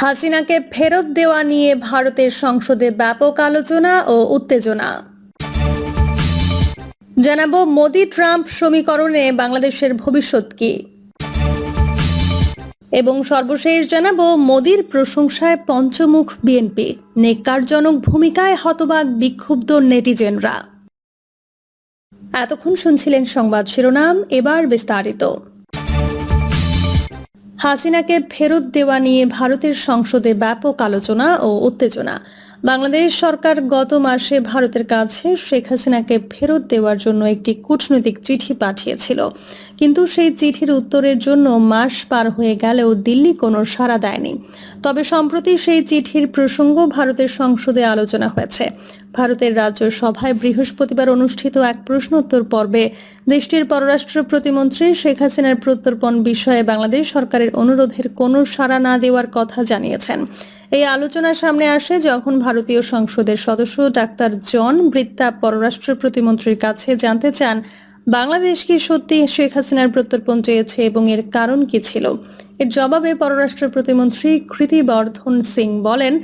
হাসিনাকে ফেরত দেওয়া নিয়ে ভারতের সংসদে ব্যাপক আলোচনা ও উত্তেজনা। জানাব মোদি ট্রাম্প সমীকরণে বাংলাদেশের ভবিষ্যৎ কি। এবং সর্বশেষ জানাব মোদির প্রশংসায় পঞ্চমুখ বিএনপি, নেককারজনক ভূমিকায় হতবাক বিক্ষুব্ধ নেটিজেনরা। এতক্ষণ শুনছিলেন সংবাদ শিরোনাম, এবার বিস্তারিত। হাসিনাকে ফেরত দেওয়া নিয়ে ভারতের সংসদে ব্যাপক আলোচনা ও উত্তেজনা। বাংলাদেশ সরকার গত মাসে ভারতের কাছে শেখ হাসিনাকে ফেরত দেওয়ার জন্য একটি কূটনৈতিক চিঠি পাঠিয়েছিল। কিন্তু সেই চিঠির উত্তরের জন্য মাস পার হয়ে গেলেও দিল্লি কোনো সাড়া দেয়নি। তবে সম্প্রতি সেই চিঠির প্রসঙ্গ ভারতের সংসদে আলোচনা হয়েছে। ভারতের রাজ্য সভায় বৃহস্পতিবার অনুষ্ঠিত এক প্রশ্নোত্তর পর্বে দেশটির পররাষ্ট্র প্রতিমন্ত্রী শেখ হাসিনার প্রত্যর্পণ বিষয়ে বাংলাদেশ সরকারের অনুরোধের কোনো সাড়া না দেওয়ার কথা জানিয়েছেন। এই আলোচনার সামনে আসে যখন ভারতীয় সংসদের সদস্য ডাক্তার জন বৃত্তা পররাষ্ট্র প্রতিমন্ত্রীর কাছে জানতে চান, বাংলাদেশ কি সত্যি শেখ হাসিনার প্রত্যর্পণ চেয়েছে এবং এর কারণ কি ছিল? এর জবাবে পররাষ্ট্র প্রতিমন্ত্রী কৃতি বর্ধন সিং বলেন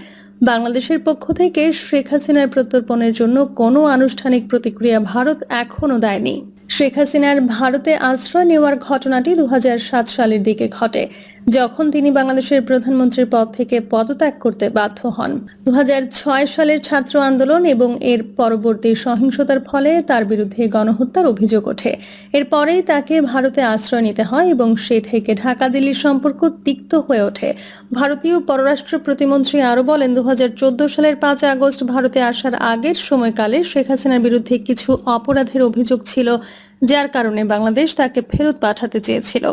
বাংলাদেশের পক্ষ থেকে শেখ হাসিনার প্রত্যর্পণের জন্য কোনো আনুষ্ঠানিক প্রতিক্রিয়া ভারত এখনও দেয়নি। শেখ হাসিনার ভারতে আশ্রয় নেওয়ার ঘটনাটি দু হাজার সাত সালের দিকে ঘটে। যখন তিনি বাংলাদেশের প্রধানমন্ত্রীর পদ থেকে পদত্যাগ করতে বাধ্য হন। দুহাজার ছয় সালের ছাত্র আন্দোলন এবং এর পরবর্তী সহিংসতার ফলে তার বিরুদ্ধে গণহত্যার অভিযোগ ওঠে। এরপরেই তাকে ভারতে আশ্রয় নিতে হয় এবং সে থেকে ঢাকা দিল্লির সম্পর্ক তিক্ত হয়ে ওঠে। ভারতীয় পররাষ্ট্র প্রতিমন্ত্রী আরও বলেন দু হাজার চোদ্দ সালের পাঁচ আগস্ট ভারতে আসার আগের সময়কালে শেখ হাসিনার বিরুদ্ধে কিছু অপরাধের অভিযোগ ছিল। যার কারণে বাংলাদেশ তাকে ফেরত পাঠাতে চেয়েছিল।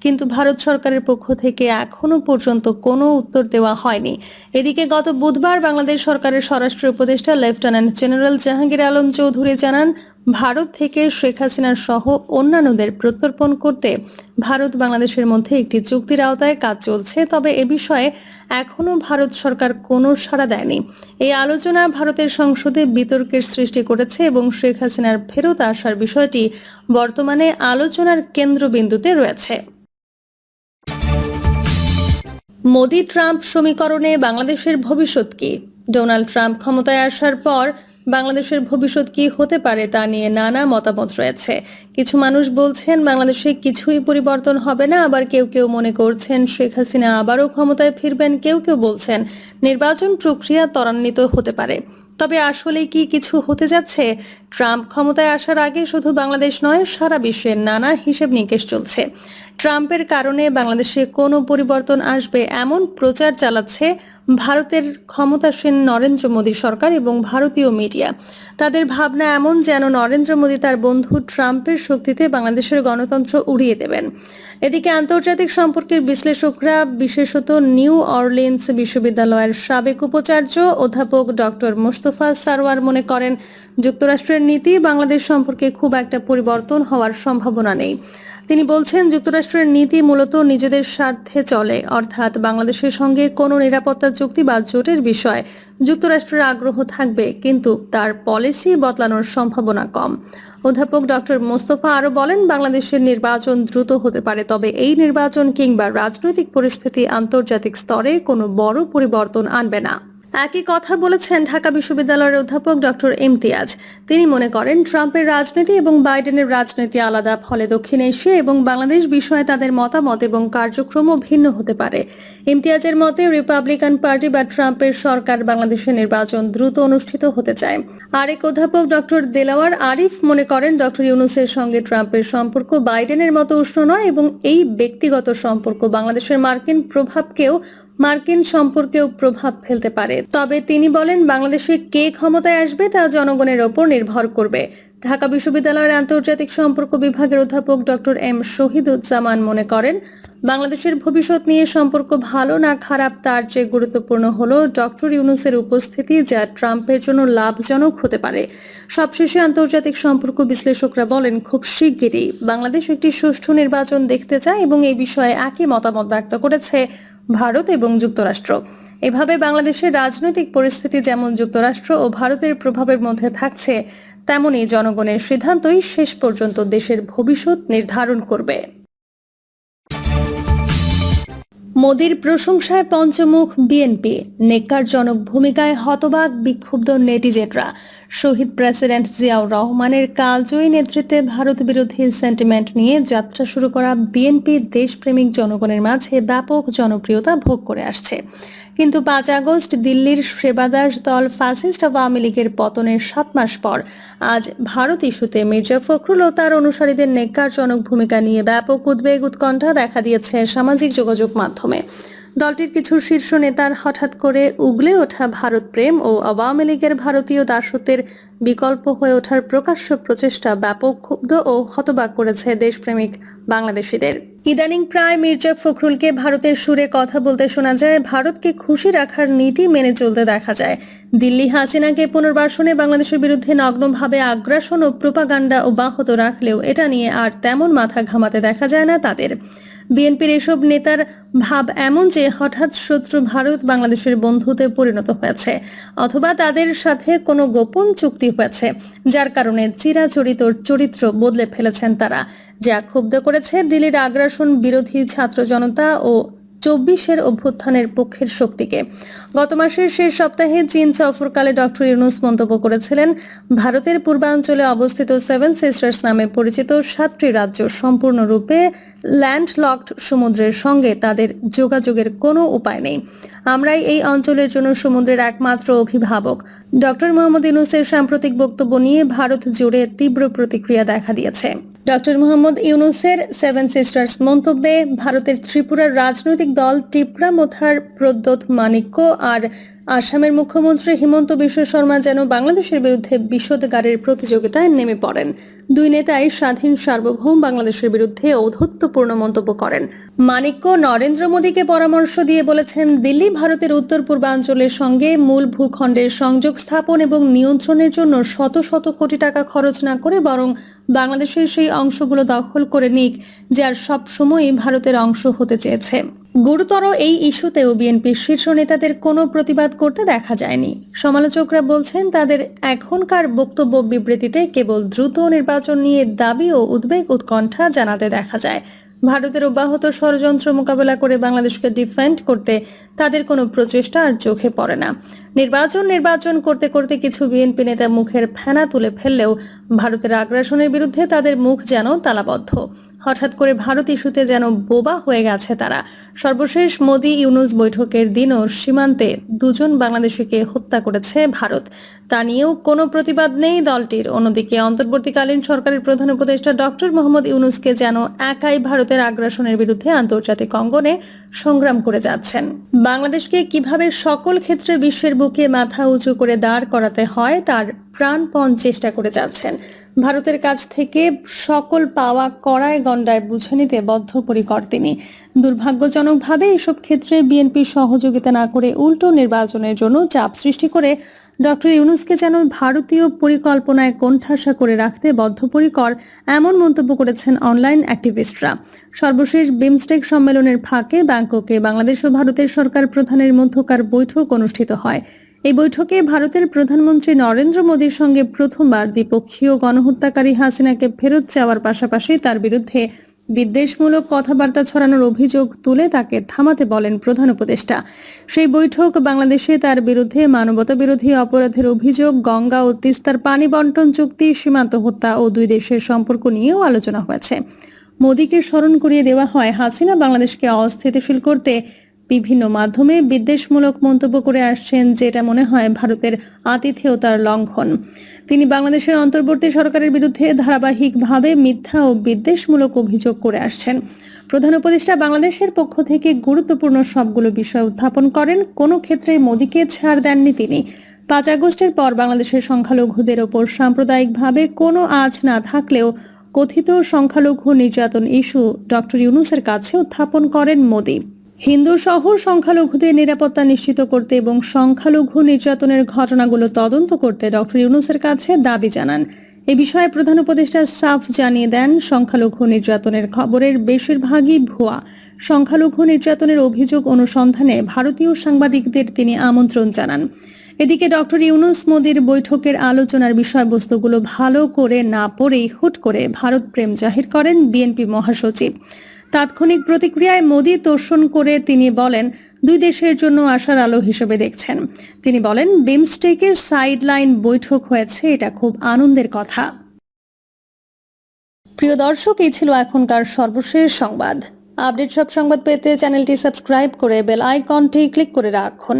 কিন্তু ভারত সরকারের পক্ষ থেকে এখনও পর্যন্ত কোনো উত্তর দেওয়া হয়নি। এদিকে গত বুধবার বাংলাদেশ সরকারের স্বরাষ্ট্র উপদেষ্টা লেফটেন্যান্ট জেনারেল জাহাঙ্গীর আলম চৌধুরী জানান ভারত থেকে শেখ হাসিনার সহ অন্যান্যদের প্রত্যর্পণ করতে ভারত বাংলাদেশের মধ্যে একটি চুক্তির আওতায় কাজ চলছে। তবে এ বিষয়ে এখনও ভারত সরকার কোনো সাড়া দেয়নি। এই আলোচনা ভারতের সংসদে বিতর্কের সৃষ্টি করেছে এবং শেখ হাসিনার ফেরত আসার বিষয়টি বর্তমানে আলোচনার কেন্দ্রবিন্দুতে রয়েছে। মোদি ট্রাম্প সমীকরণে বাংলাদেশের ভবিষ্যৎ কি? ডোনাল্ড ট্রাম্প ক্ষমতায় আসার পর বাংলাদেশের ভবিষ্যৎ কি হতে পারে তা নিয়ে নানা মতামত রয়েছে। কিছু মানুষ বলছেন, বাংলাদেশে কিছুই পরিবর্তন হবে না, আবার কেউ কেউ মনে করছেন শেখ হাসিনা আবারও ক্ষমতায় ফিরবেন, কেউ কেউ বলছেন নির্বাচন প্রক্রিয়া ত্বরান্বিত হতে পারে। তবে আসলে কি কিছু হতে যাচ্ছে? ট্রাম্প ক্ষমতায় আসার আগে শুধু বাংলাদেশ নয়, সারা বিশ্বের নানা হিসেব নিকেশ চলছে। ট্রাম্পের কারণে বাংলাদেশে কোনো পরিবর্তন আসবে এমন প্রচার চালাচ্ছে ভারতের ক্ষমতাসীন নরেন্দ্র মোদী সরকার এবং ভারতীয় মিডিয়া। তাদের ভাবনা এমন যেন নরেন্দ্র মোদী তার বন্ধু ট্রাম্পের শক্তিতে বাংলাদেশের গণতন্ত্র উড়িয়ে দেবেন। এদিকে আন্তর্জাতিক সম্পর্কের বিশ্লেষকরা, বিশেষত নিউ অরলিন্স বিশ্ববিদ্যালয়ের সাবেক উপাচার্য অধ্যাপক ডক্টর মোস্তফা সারওয়ার মনে করেন, যুক্তরাষ্ট্রের নীতি বাংলাদেশ সম্পর্কে খুব একটা পরিবর্তন হওয়ার সম্ভাবনা নেই। তিনি বলছেন, যুক্তরাষ্ট্রের নীতি মূলত নিজেদের স্বার্থে চলে, অর্থাৎ বাংলাদেশের সঙ্গে কোনো নিরাপত্তা চুক্তি বা জোটের বিষয়ে। যুক্তরাষ্ট্রের আগ্রহ থাকবে, কিন্তু তার পলিসি বদলানোর সম্ভাবনা কম। অধ্যাপক ডক্টর মোস্তফা আরও বলেন, বাংলাদেশের নির্বাচন দ্রুত হতে পারে, তবে এই নির্বাচন কিংবা রাজনৈতিক পরিস্থিতি আন্তর্জাতিক স্তরে কোনো বড় পরিবর্তন আনবে না। একই কথা বলেছেন ঢাকা বিশ্ববিদ্যালয়ের অধ্যাপক ডক্টর ইমতিয়াজ। তিনি মনে করেন, ট্রাম্পের রাজনীতি এবং বাইডেনের রাজনীতি আলাদা, ফলে দক্ষিণ এশিয়া এবং বাংলাদেশ বিষয়ে তাদের মতামত এবং কার্যক্রমও ভিন্ন হতে পারে। ইমতিয়াজের মতে, রিপাবলিকান পার্টি বা ট্রাম্পের সরকার বাংলাদেশের নির্বাচন দ্রুত অনুষ্ঠিত হতে চায়। আরেক অধ্যাপক ডক্টর দেলাওয়ার আরিফ মনে করেন, ডক্টর ইউনুসের সঙ্গে ট্রাম্পের সম্পর্ক বাইডেনের মতো উষ্ণ নয় এবং এই ব্যক্তিগত সম্পর্ক বাংলাদেশের মার্কিন প্রভাবকেও মার্কিন সম্পর্কেও প্রভাব ফেলতে পারে। তবে তিনি বলেন, বাংলাদেশে কে ক্ষমতায় আসবে তা জনগণের ওপর নির্ভর করবে। ঢাকা বিশ্ববিদ্যালয়ের আন্তর্জাতিক সম্পর্ক বিভাগের অধ্যাপক ডক্টর এম. শহীদুজ্জামান মনে করেন, বাংলাদেশের ভবিষ্যৎ নিয়ে সম্পর্ক ভালো না খারাপ তার চেয়ে গুরুত্বপূর্ণ হল ডক্টর ইউনুসের উপস্থিতি, যা ট্রাম্পের জন্য লাভজনক হতে পারে। সবশেষে আন্তর্জাতিক সম্পর্ক বিশ্লেষকরা বলেন, খুব শিগগিরই বাংলাদেশ একটি সুষ্ঠু নির্বাচন দেখতে চায় এবং এই বিষয়ে একই মতামত ব্যক্ত করেছে ভারত এবং যুক্তরাষ্ট্র। এভাবে বাংলাদেশের রাজনৈতিক পরিস্থিতি যেমন যুক্তরাষ্ট্র ও ভারতের প্রভাবের মধ্যে থাকছে, তেমনি জনগণের সিদ্ধান্তই শেষ পর্যন্ত দেশের ভবিষ্যৎ নির্ধারণ করবে। মোদির প্রশংসায় পঞ্চমুখ বিএনপি। নেককারজনক ভূমিকায় হতবাক বিক্ষুব্ধ নেটিজেনরা। শহীদ প্রেসিডেন্ট জিয়াউর রহমানের কালজয়ী নেতৃত্বে ভারত বিরোধী সেন্টিমেন্ট নিয়ে যাত্রা শুরু করা বিএনপি দেশপ্রেমিক জনগণের মাঝে ব্যাপক জনপ্রিয়তা ভোগ করে আসছে। কিন্তু পাঁচ আগস্ট দিল্লির সেবাদাস দল ফ্যাসিস্ট আওয়ামী লীগের পতনের সাত মাস পর আজ ভারত ইস্যুতে মির্জা ফখরুল ও তার অনুসারীদের নেককারজনক ভূমিকা নিয়ে ব্যাপক উদ্বেগ উৎকণ্ঠা দেখা দিয়েছে সামাজিক যোগাযোগ মাধ্যমে। দলটির কিছু শীর্ষ নেতার হঠাৎ করে উগলে ওঠা ভারত প্রেম ও আওয়ামী লীগের ভারতীয় দাসত্বের বিকল্প হয়ে ওঠার প্রকাশ্য প্রচেষ্টা ব্যাপক ক্ষুব্ধ ও হতবাক করেছে দেশপ্রেমিক বাংলাদেশিদের। ইদানিং প্রায় মির্জা ফখরুলকে ভারতের সুরে কথা বলতে শোনা যায়, ভারতকে খুশি রাখার নীতি মেনে চলতে দেখা যায়। দিল্লি হাসিনাকে পুনর্বাসনে বাংলাদেশের বিরুদ্ধে নগ্নভাবে আগ্রাসন ও প্রোপাগান্ডা অব্যাহত রাখলেও এটা নিয়ে আর তেমন মাথা ঘামাতে দেখা যায় না তাদের। বিএনপির এসব নেতার ভাব এমন যে হঠাৎ শত্রু ভারত বাংলাদেশের বন্ধুতে পরিণত হয়েছে, অথবা তাদের সাথে কোনো গোপন চুক্তি হয়েছে, যার কারণে চিরাচরিত চরিত্র বদলে ফেলেছেন তারা। যা ক্ষুব্ধ করেছে দিল্লির আগ্রাসন বিরোধী ছাত্র জনতা ও চব্বিশের অভ্যুত্থানের পক্ষের শক্তিকে। গত মাসের শেষ সপ্তাহে চীন সফরকালে ডক্টর ইউনুস মন্তব্য করেছিলেন, ভারতের পূর্বাঞ্চলে অবস্থিত সেভেন সিস্টার্স নামে পরিচিত সাতটি রাজ্য সম্পূর্ণরূপে ল্যান্ডলকড সমুদ্রের সঙ্গে তাদের যোগাযোগের কোনো উপায় নেই। আমরাই এই অঞ্চলের জন্য সমুদ্রের একমাত্র অভিভাবক। ডক্টর মোহাম্মদ ইউনুসের সাম্প্রতিক বক্তব্য নিয়ে ভারত জুড়ে তীব্র প্রতিক্রিয়া দেখা দিয়েছে। ডক্টর মোহাম্মদ ইউনুসের সেভেন সিস্টার্স মন্তব্যে ভারতের ত্রিপুরার রাজনৈতিক দল টিপরা মোথার, প্রদ্যোত মাণিক্য আর আসামের মুখ্যমন্ত্রী হিমন্ত বিশ্ব শর্মা যেন বাংলাদেশের বিরুদ্ধে বিশোধগারের প্রতিযোগিতায় নেমে পড়েন। দুই নেতাই স্বাধীন সার্বভৌম বাংলাদেশের বিরুদ্ধে ঔদ্ধত্যপূর্ণ মন্তব্য করেন। মানিক্য নরেন্দ্র মোদীকে পরামর্শ দিয়ে বলেছেন, দিল্লি ভারতের উত্তর পূর্বাঞ্চলের সঙ্গে মূল ভূখণ্ডের সংযোগ স্থাপন এবং নিয়ন্ত্রণের জন্য শত শত কোটি টাকা খরচ না করে বরং বাংলাদেশের সেই অংশগুলো দখল করে নিক, যার সব সময়ই ভারতের অংশ হতে চেয়েছে। গুরুতর এই ইস্যুতেও বিএনপির শীর্ষ নেতাদের কোনো প্রতিবাদ করতে দেখা যায়নি। সমালোচকরা বলছেন, তাদের এখনকার বক্তব্য বিবৃতিতে কেবল দ্রুত নির্বাচন নিয়ে দাবি ও উদ্বেগ উৎকণ্ঠা জানাতে দেখা যায়। ভারতের অব্যাহত ষড়যন্ত্র মোকাবেলা করে বাংলাদেশকে ডিফেন্ড করতে তাদের কোনো প্রচেষ্টা আর চোখে পড়ে না। নির্বাচন নির্বাচন করতে করতে কিছু বিএনপি নেতা মুখের ফেনা তুলে ফেললেও ভারতের আগ্রাসনের বিরুদ্ধে তাদের মুখ যেন তালাবদ্ধ। হঠাৎ করে ভারত ইস্যুতে যেন বোবা হয়ে গেছে তারা। সর্বশেষ মোদি ইউনুস বৈঠকের দিনও সীমান্তে দুজন বাংলাদেশিকে হত্যা করেছে ভারত। তা নিয়েও কোনো প্রতিবাদ নেই দলটির। অন্যদিকে অন্তর্বর্তীকালীন সরকারের প্রধান উপদেষ্টা ডক্টর মোহাম্মদ ইউনুসকে যেন একাই ভারতের আগ্রাসনের বিরুদ্ধে আন্তর্জাতিক অঙ্গনে সংগ্রাম করে যাচ্ছেন। বাংলাদেশকে কীভাবে সকল ক্ষেত্রে বিশ্বের বুকে মাথা উঁচু করে দাঁড় করাতে হয় তার প্রাণপণ চেষ্টা করে যাচ্ছেন। ভারতের কাছ থেকে সকল পাওয়া কড়ায় গণ্ডায় বুঝে নিতে বদ্ধপরিকর তিনি। দুর্ভাগ্যজনকভাবে এসব ক্ষেত্রে বিএনপি সহযোগিতা না করে উল্টো নির্বাচনের জন্য চাপ সৃষ্টি করে ডক্টর ইউনুসকে যেন ভারতীয় পরিকল্পনায় কোণঠাসা করে রাখতে বদ্ধপরিকর এমন মন্তব্য করেছেন অনলাইন অ্যাক্টিভিস্টরা। সর্বশেষ বিমস্টেক সম্মেলনের ফাঁকে ব্যাংককে বাংলাদেশ ও ভারতের সরকার প্রধানের মধ্যকার বৈঠক অনুষ্ঠিত হয়। এই বৈঠকে ভারতের প্রধানমন্ত্রী নরেন্দ্র মোদীর সঙ্গে প্রথমবার দ্বিপক্ষীয় গণহত্যাকারী হাসিনাকে ফেরত চাওয়ার পাশাপাশি তার বিরুদ্ধে বিদ্বেষমূলক কথাবার্তা ছড়ানোর অভিযোগ তুলে তাকে থামাতে বলেন প্রধান উপদেষ্টা। সেই বৈঠক বাংলাদেশে তার বিরুদ্ধে মানবতা বিরোধী অপরাধের অভিযোগ, গঙ্গা ও তিস্তার পানি বন্টন চুক্তি, সীমান্ত হত্যা ও দুই দেশের সম্পর্ক নিয়েও আলোচনা হয়েছে। মোদীকে স্মরণ করিয়ে দেওয়া হয়, হাসিনা বাংলাদেশকে অস্থিতিশীল করতে বিভিন্ন মাধ্যমে বিদ্বেষমূলক মন্তব্য করে আসছেন যেটা মনে হয় ভারতের আতিথেয়তার লঙ্ঘন। তিনি বাংলাদেশের অন্তর্বর্তী সরকারের বিরুদ্ধে ধারাবাহিকভাবে মিথ্যা ও বিদ্বেষমূলক অভিযোগ করে আসছেন। প্রধান উপদেষ্টা বাংলাদেশের পক্ষ থেকে গুরুত্বপূর্ণ সবগুলো বিষয় উত্থাপন করেন। কোনো ক্ষেত্রে মোদীকে ছাড় দেননি তিনি। পাঁচ আগস্টের পর বাংলাদেশের সংখ্যালঘুদের ওপর সাম্প্রদায়িকভাবে কোনো আজ না থাকলেও কথিত সংখ্যালঘু নির্যাতন ইস্যু ডক্টর ইউনুসের কাছে উত্থাপন করেন মোদী। হিন্দু শহর সংখ্যালঘুদের নিরাপত্তা নিশ্চিত করতে এবং সংখ্যালঘু নির্যাতনের ঘটনাগুলো তদন্ত করতে ডক্টর ইউনুসের কাছে দাবি জানান। এ বিষয়ে প্রধান উপদেষ্টা সাফ জানিয়ে দেন, সংখ্যালঘু নির্যাতনের খবরের বেশিরভাগই ভুয়া। সংখ্যালঘু নির্যাতনের অভিযোগ অনুসন্ধানে ভারতীয় সাংবাদিকদের তিনি আমন্ত্রণ জানান। এদিকে ডক্টর ইউনুস মোদির বৈঠকের আলোচনার বিষয়বস্তুগুলো ভালো করে না পড়েই হুট করে ভারত প্রেম জাহির করেন বিএনপি মহাসচিব। তাৎক্ষণিক প্রতিক্রিয়ায় মোদি তোষণ করে তিনি বলেন দুই দেশের জন্য আশার আলো হিসেবে দেখছেন। তিনি বলেন, বিমস্টেকে সাইডলাইন বৈঠক হয়েছে, এটা খুব আনন্দের কথা। প্রিয় দর্শক, এই ছিল এখনকার সর্বশেষ সংবাদ। আপডেট সব সংবাদ পেতে চ্যানেলটি সাবস্ক্রাইব করে বেল আইকনটি ক্লিক করে রাখুন।